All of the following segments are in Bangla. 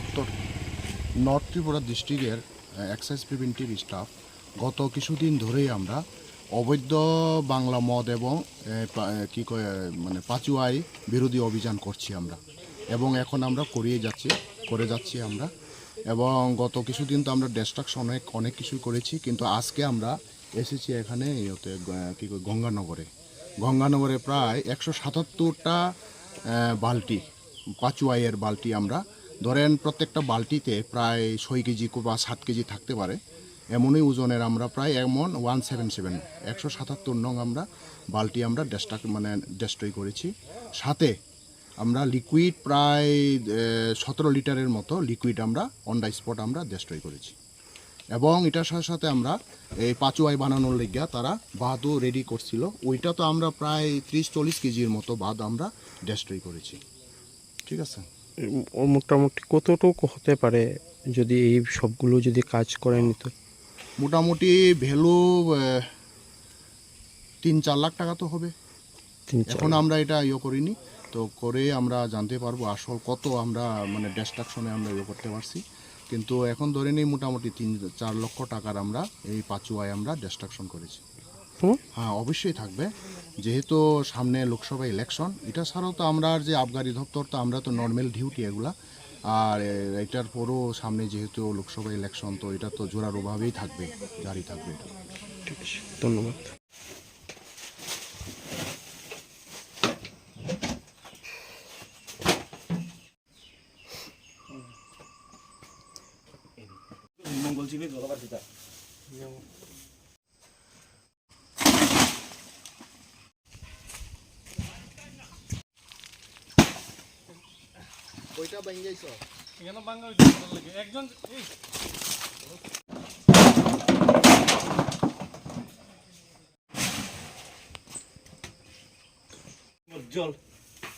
উত্তর। নর্থ ত্রিপুরা ডিস্ট্রিক্টের এক্সাইজ প্রিভেন্টিভ স্টাফ গত কিছুদিন ধরেই আমরা অবৈধ বাংলা মদ এবং কি কয় মানে পাচুয়াই বিরোধী অভিযান করছি আমরা এবং এখন আমরা করিয়ে যাচ্ছি, করে যাচ্ছি আমরা এবং গত কিছুদিন তো আমরা ডিস্ট্রাকশন অনেক অনেক কিছুই করেছি কিন্তু আজকে আমরা এসেছি এখানে ইয়েতে কী গঙ্গানগরে। গঙ্গানগরে প্রায় একশো সাতাত্তরটা বালতি, পাচুয়াইয়ের বালতি আমরা ধরেন প্রত্যেকটা বালতিতে প্রায় ছয় কেজি বা সাত কেজি থাকতে পারে। এমনই ওজনের আমরা প্রায় এমন ওয়ান সেভেন সেভেন, একশো সাতাত্তর নং আমরা বালতি আমরা ডেস্ট্রাক মানে ডেস্ট্রয় করেছি। সাথে আমরা লিকুইড প্রায় সতেরো লিটারের মতো লিকুইড আমরা অন দ্য স্পট আমরা ডেস্ট্রয় করেছি। এবং এটার সাথে সাথে আমরা এই পাচুয়াই বানানোর লেগিয়া তারা বাদও রেডি করছিল। ওইটা তো আমরা প্রায় ত্রিশ চল্লিশ কেজির মতো বাদ আমরা ডেস্ট্রয় করেছি। ঠিক আছে? মোটামুটি কতটুকু হতে পারে যদি এই সবগুলো যদি কাজ করে নিত? মোটামুটি ভ্যালু তিন চার লাখ টাকা তো হবে। এখন আমরা এটা ইয়ে করিনি তো করে আমরা জানতে পারব আসল কত আমরা মানে ডিস্ট্রাকশনে আমরা ইয়ে করতে পারছি। কিন্তু এখন ধরে নিই মোটামুটি তিন চার লক্ষ টাকার আমরা এই পাচুয়ায় আমরা ডিস্ট্রাকশন করেছি? হ্যাঁ অবশ্যই থাকবে। যেহেতু সামনে লোকসভা ইলেকশন এটা ছাড়াও তো আমরা যে আবগারি দপ্তর তো আমরা তো নর্মাল ডিউটি এগুলা। আর এটার পরও সামনে যেহেতু লোকসভা ইলেকশন তো এটা তো জোরার অভাবেই থাকবে জারি থাকবে এটা। ঠিক আছে ধন্যবাদ। ওইটা ভেঙেছ এখানে ভালো লাগে। একজন এই! জল।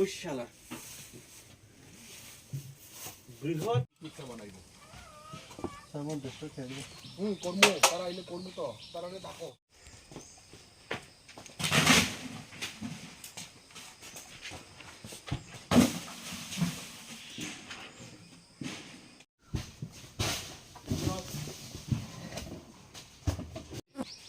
ওই শালা। বৃহৎ হুম কর্ম। তারা আইলে কর্ম তো। তারা ডাকো।